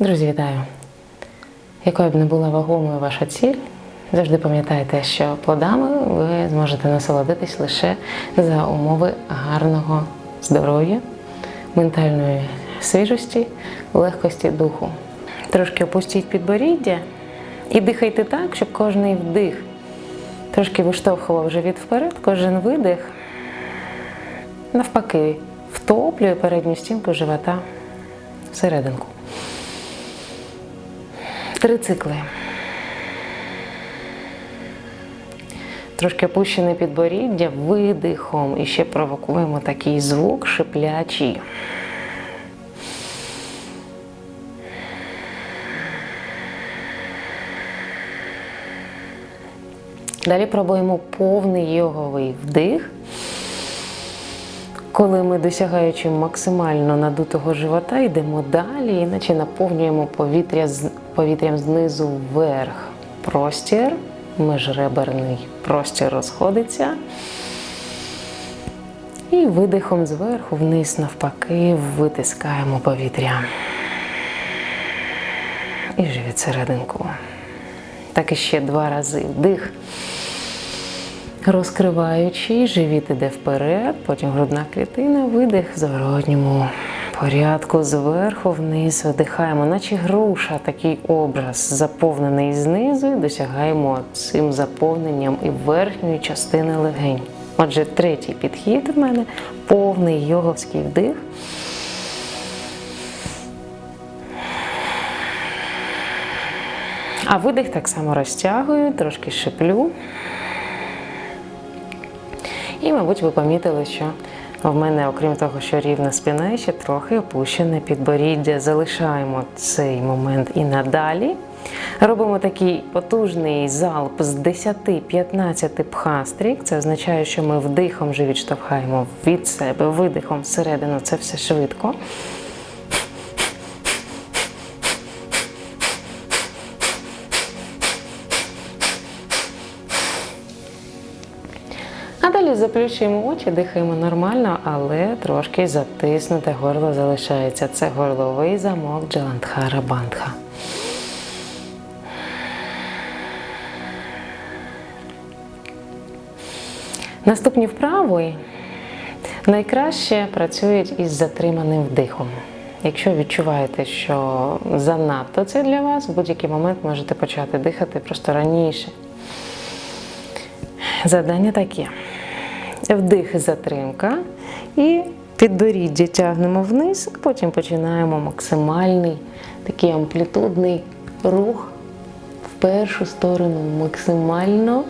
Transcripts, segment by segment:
Друзі, вітаю! Якою б не була вагомою ваша ціль, завжди пам'ятайте, що плодами ви зможете насолодитись лише за умови гарного здоров'я, ментальної свіжості, легкості духу. Трошки опустіть підборіддя і дихайте так, щоб кожний вдих трошки виштовхував живіт вперед, кожен видих навпаки втоплює передню стінку живота всерединку. Три цикли. Трошки опущене підборіддя видихом і ще провокуємо такий звук шиплячий. Далі пробуємо повний йоговий вдих. Коли ми, досягаючи максимально надутого живота, йдемо далі, іначе наповнюємо повітря з повітрям знизу вверх. Простір, міжреберний простір розходиться. І видихом зверху вниз навпаки витискаємо повітря. І живіт серединку. Так і ще два рази вдих. Розкриваючи, живіт іде вперед, потім грудна клітина, видих в зворотньому порядку зверху вниз видихаємо, наче груша, такий образ, заповнений знизу, і досягаємо цим заповненням і верхньої частини легень. Отже, третій підхід в мене повний йоговський вдих. А видих так само розтягую, трошки шиплю. І, мабуть, ви помітили, що в мене, окрім того, що рівна спина, ще трохи опущене підборіддя. Залишаємо цей момент і надалі. Робимо такий потужний залп з 10-15 пхастрік. Це означає, що ми вдихом вже відштовхаємо від себе, видихом всередину. Це все швидко. Заплющуємо очі, дихаємо нормально, але трошки затиснуте горло залишається. Це горловий замок Джаландхара Бандха. Наступні вправи найкраще працюють із затриманим вдихом. Якщо відчуваєте, що занадто це для вас, в будь-який момент можете почати дихати просто раніше. Завдання таке. Вдих, затримка і підборіддя тягнемо вниз, потім починаємо максимальний такий амплітудний рух в першу сторону, максимально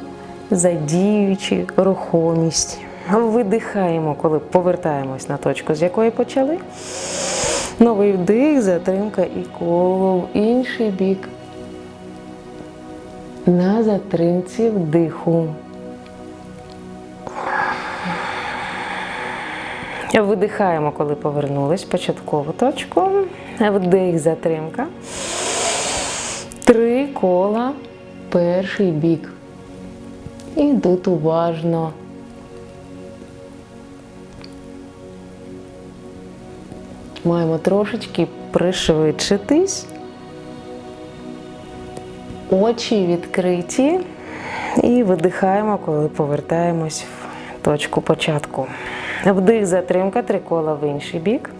задіюючи рухомість. Видихаємо, коли повертаємось на точку, з якої почали. Новий вдих, затримка і коло в інший бік. На затримці вдиху. Видихаємо, коли повернулись в початкову точку. Вдих, затримка. Три кола перший бік. І тут уважно. Маємо трошечки пришвидшитись. Очі відкриті. І видихаємо, коли повертаємось в точку початку. Вдих, затримка, три кола в інший бік.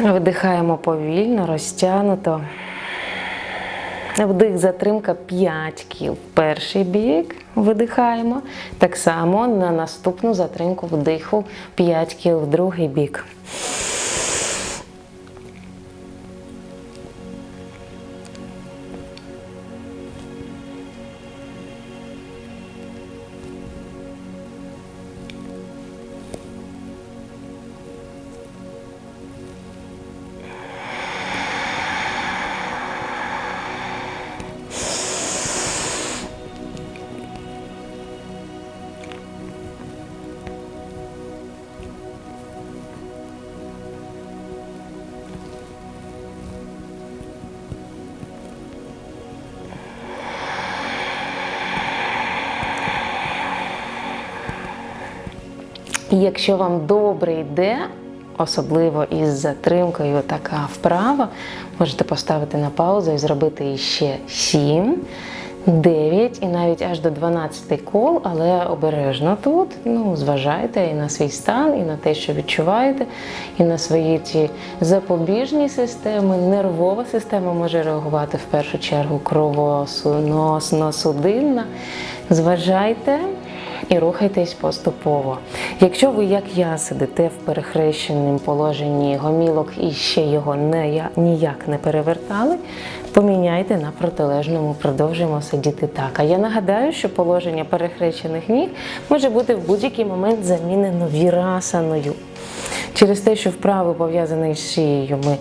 Видихаємо повільно, розтягнуто. Вдих, затримка 5 кіл перший бік. Видихаємо. Так само на наступну затримку вдиху 5 кіл в другий бік. І якщо вам добре йде, особливо із затримкою така вправа, можете поставити на паузу і зробити іще 7, 9 і навіть аж до 12 кол, але обережно тут. Ну, зважайте і на свій стан, і на те, що відчуваєте, і на свої ті запобіжні системи. Нервова система може реагувати в першу чергу кровоносно-судинна. Зважайте і рухайтесь поступово. Якщо ви, як я, сидите в перехрещеному положенні гомілок і ще його не, ніяк не перевертали, поміняйте на протилежному, продовжуємо сидіти так. А я нагадаю, що положення перехрещених ніг може бути в будь-який момент замінено вірасаною. Через те, що вправи пов'язані з шиєю, ми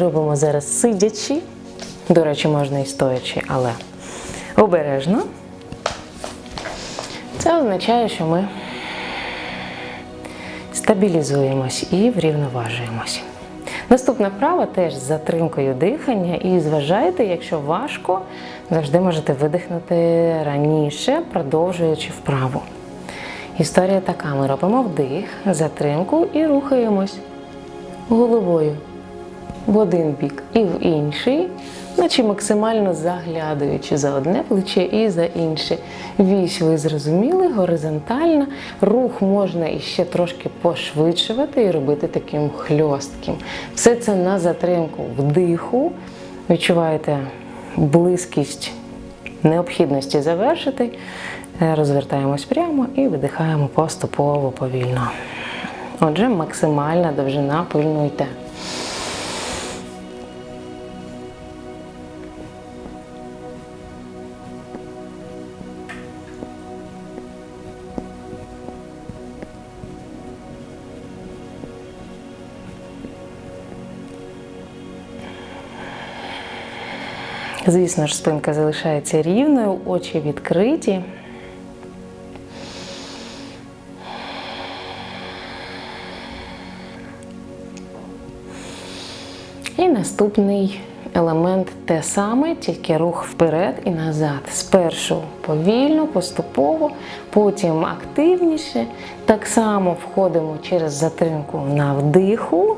робимо зараз сидячи. До речі, можна і стоячи, але обережно. Це означає, що ми стабілізуємось і врівноважуємось. Наступна вправа теж з затримкою дихання. І зважайте, якщо важко, завжди можете видихнути раніше, продовжуючи вправу. Історія така: ми робимо вдих, затримку і рухаємось головою в один бік і в інший, наче максимально заглядаючи за одне плече і за інше. Вісь ви зрозуміли, горизонтальна. Рух можна іще трошки пошвидшувати і робити таким хльостким. Все це на затримку вдиху. Відчуваєте близькість необхідності завершити. Розвертаємось прямо і видихаємо поступово повільно. Отже, максимальна довжина пильнуйте. Звісно ж, спинка залишається рівною, очі відкриті. І наступний елемент те саме, тільки рух вперед і назад. Спершу повільно, поступово, потім активніше. Так само входимо через затримку на вдиху.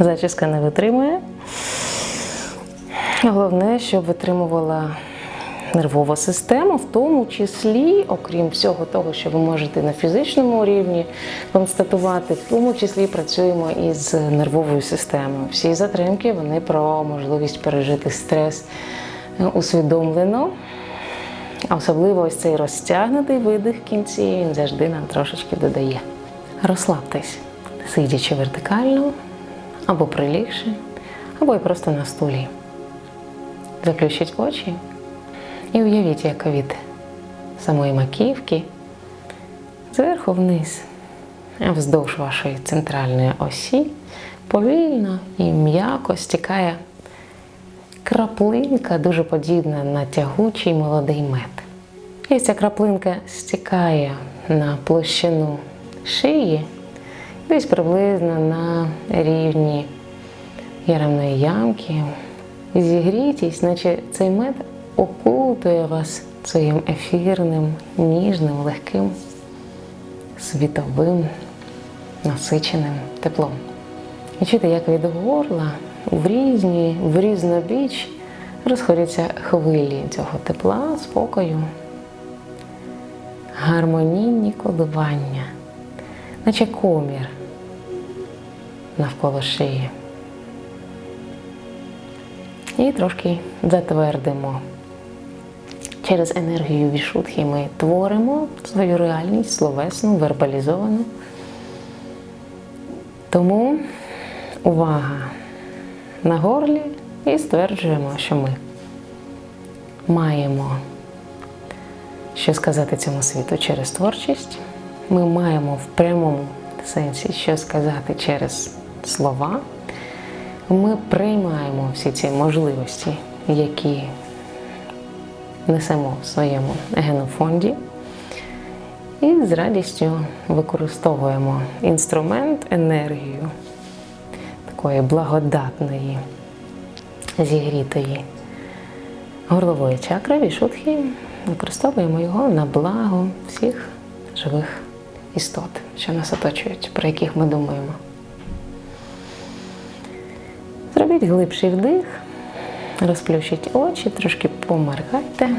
Зачіска не витримує. Головне, щоб витримувала нервова система, в тому числі, окрім всього того, що ви можете на фізичному рівні констатувати, в тому числі працюємо із нервовою системою. Всі затримки вони про можливість пережити стрес усвідомлено. Особливо ось цей розтягнутий видих в кінці, він завжди нам трошечки додає. Розслабтесь, сидячи вертикально або прилігши, або й просто на стулі. Заплющіть очі і уявіть, як від самої маківки зверху вниз, вздовж вашої центральної осі, повільно і м'яко стікає краплинка, дуже подібна на тягучий молодий мед. І ця краплинка стікає на площину шиї десь приблизно на рівні яремної ямки. Зігрітість, наче цей мед окутує вас своїм ефірним, ніжним, легким, світовим, насиченим теплом. І як від горла в різні, в різнобіч розходяться хвилі цього тепла, спокою, гармонійні коливання, наче комір навколо шиї. І трошки затвердимо. Через енергію вішутхи ми творимо свою реальність словесну, вербалізовану. Тому увага на горлі і стверджуємо, що ми маємо що сказати цьому світу через творчість. Ми маємо в прямому сенсі що сказати через слова. Ми приймаємо всі ці можливості, які несемо в своєму генофонді, і з радістю використовуємо інструмент, енергію такої благодатної, зігрітої горлової чакри вішутхи, використовуємо його на благо всіх живих істот, що нас оточують, про яких ми думаємо. Зробіть глибший вдих, розплющіть очі, трошки поморгайте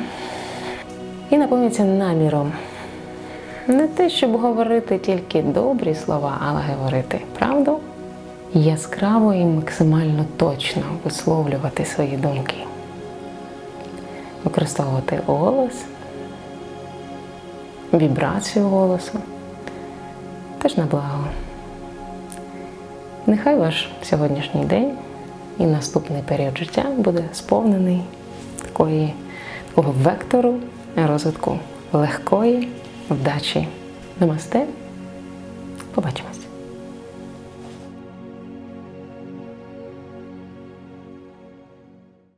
і наповніться наміром. Не те, щоб говорити тільки добрі слова, але говорити правду яскраво і максимально точно висловлювати свої думки, використовувати голос, вібрацію голосу, теж на благо. Нехай ваш сьогоднішній день і наступний період життя буде сповнений такої, такого вектору розвитку легкої вдачі. Намасте. Побачимось.